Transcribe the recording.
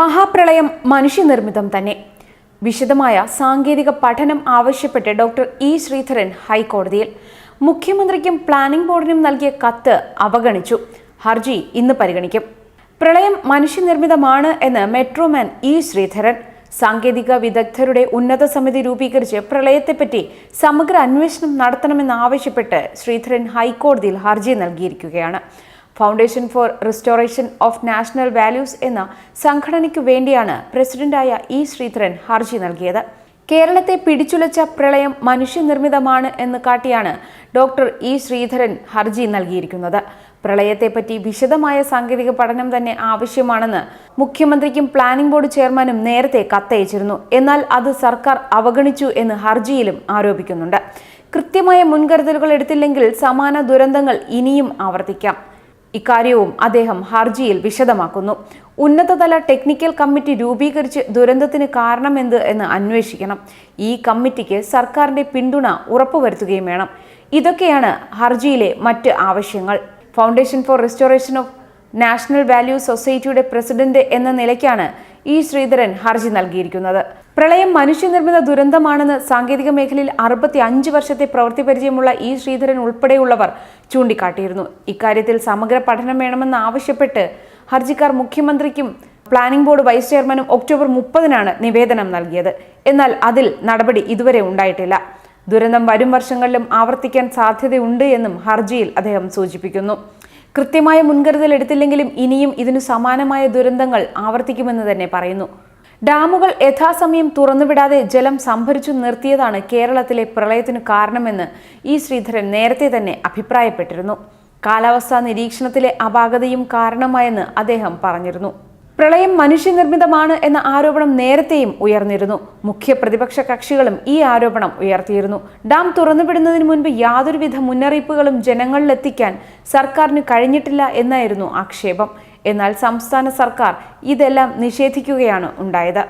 മഹാപ്രളയം മനുഷ്യനിർമ്മിതം തന്നെ. വിശദമായ സാങ്കേതിക പഠനം ആവശ്യപ്പെട്ട് ഡോക്ടർ ഇ ശ്രീധരൻ ഹൈക്കോടതിയിൽ മുഖ്യമന്ത്രിക്കും പ്ലാനിംഗ് ബോർഡിനും നൽകിയ കത്ത് അവഗണിച്ചു. ഹർജി ഇന്ന് പരിഗണിക്കും. പ്രളയം മനുഷ്യനിർമ്മിതമാണ് എന്ന് മെട്രോമാൻ ഇ ശ്രീധരൻ സാങ്കേതിക വിദഗ്ധരുടെ ഉന്നത സമിതി രൂപീകരിച്ച് പ്രളയത്തെപ്പറ്റി സമഗ്ര അന്വേഷണം നടത്തണമെന്നാവശ്യപ്പെട്ട് ശ്രീധരൻ ഹൈക്കോടതിയിൽ ഹർജി നൽകിയിരിക്കുകയാണ്. Foundation for restoration of national values എന്ന സംഘടനയ്ക്കു വേണ്ടിയാണ് പ്രസിഡന്റായ ഇ ശ്രീധരൻ ഹർജി നൽകിയത്. കേരളത്തെ പിടിച്ചുലച്ച പ്രളയം മനുഷ്യനിർമ്മിതമാണ് എന്ന് കാട്ടിയാണ് ഡോക്ടർ ഇ ശ്രീധരൻ ഹർജി നൽകിയിരിക്കുന്നത്. പ്രളയത്തെപ്പറ്റി വിശദമായ സാങ്കേതിക പഠനം തന്നെ ആവശ്യമാണെന്ന് മുഖ്യമന്ത്രിക്കും പ്ലാനിംഗ് ബോർഡ് ചെയർമാനും നേരത്തെ കത്തയച്ചിരുന്നു. എന്നാൽ അത് സർക്കാർ അവഗണിച്ചു എന്ന് ഹർജിയിലും ആരോപിക്കുന്നുണ്ട്. കൃത്യമായ മുൻകരുതലുകൾ എടുത്തില്ലെങ്കിൽ സമാന ദുരന്തങ്ങൾ ഇനിയും ആവർത്തിക്കാം. ഇക്കാര്യവും അദ്ദേഹം ഹർജിയിൽ വിശദമാക്കുന്നു. ഉന്നതതല ടെക്നിക്കൽ കമ്മിറ്റി രൂപീകരിച്ച് ദുരന്തത്തിന് കാരണമെന്ത് എന്ന് അന്വേഷിക്കണം. ഈ കമ്മിറ്റിക്ക് സർക്കാരിന്റെ പിന്തുണ ഉറപ്പുവരുത്തുകയും വേണം. ഇതൊക്കെയാണ് ഹർജിയിലെ മറ്റ് ആവശ്യങ്ങൾ. Foundation for restoration of national value സൊസൈറ്റിയുടെ പ്രസിഡന്റ് എന്ന നിലയ്ക്കാണ് ഇ ശ്രീധരൻ ഹർജി നൽകിയിരിക്കുന്നത്. പ്രളയം മനുഷ്യനിർമ്മിത ദുരന്തമാണെന്ന് സാങ്കേതിക മേഖലയിൽ അറുപത്തി അഞ്ച് വർഷത്തെ പ്രവൃത്തി പരിചയമുള്ള ഇ ശ്രീധരൻ ഉൾപ്പെടെയുള്ളവർ ചൂണ്ടിക്കാട്ടിയിരുന്നു. ഇക്കാര്യത്തിൽ സമഗ്ര പഠനം വേണമെന്ന് ആവശ്യപ്പെട്ട് ഹർജിക്കാർ മുഖ്യമന്ത്രിക്കും പ്ലാനിംഗ് ബോർഡ് വൈസ് ചെയർമാനും ഒക്ടോബർ മുപ്പതിനാണ് നിവേദനം നൽകിയത്. എന്നാൽ അതിൽ നടപടി ഇതുവരെ ഉണ്ടായിട്ടില്ല. ദുരന്തം വരും വർഷങ്ങളിലും ആവർത്തിക്കാൻ സാധ്യതയുണ്ട് എന്നും ഹർജിയിൽ അദ്ദേഹം സൂചിപ്പിക്കുന്നു. കൃത്യമായ മുൻകരുതൽ എടുത്തില്ലെങ്കിലും ഇനിയും ഇതിനു സമാനമായ ദുരന്തങ്ങൾ ആവർത്തിക്കുമെന്ന് തന്നെ പറയുന്നു. ഡാമുകൾ യഥാസമയം തുറന്നുവിടാതെ ജലം സംഭരിച്ചു നിർത്തിയതാണ് കേരളത്തിലെ പ്രളയത്തിനു കാരണമെന്ന് ഇ ശ്രീധരൻ നേരത്തെ തന്നെ അഭിപ്രായപ്പെട്ടിരുന്നു. കാലാവസ്ഥാ നിരീക്ഷണത്തിലെ അപാകതയും കാരണമായെന്ന് അദ്ദേഹം പറഞ്ഞിരുന്നു. പ്രളയം മനുഷ്യനിർമ്മിതമാണ് എന്ന ആരോപണം നേരത്തെയും ഉയർന്നിരുന്നു. മുഖ്യ പ്രതിപക്ഷ കക്ഷികളും ഈ ആരോപണം ഉയർത്തിയിരുന്നു. ഡാം തുറന്നുവിടുന്നതിന് മുൻപ് യാതൊരുവിധ മുന്നറിയിപ്പുകളും ജനങ്ങളിലെത്തിക്കാൻ സർക്കാരിന് കഴിഞ്ഞിട്ടില്ല എന്നായിരുന്നു ആക്ഷേപം. എന്നാൽ സംസ്ഥാന സർക്കാർ ഇതെല്ലാം നിഷേധിക്കുകയാണ് ഉണ്ടായത്.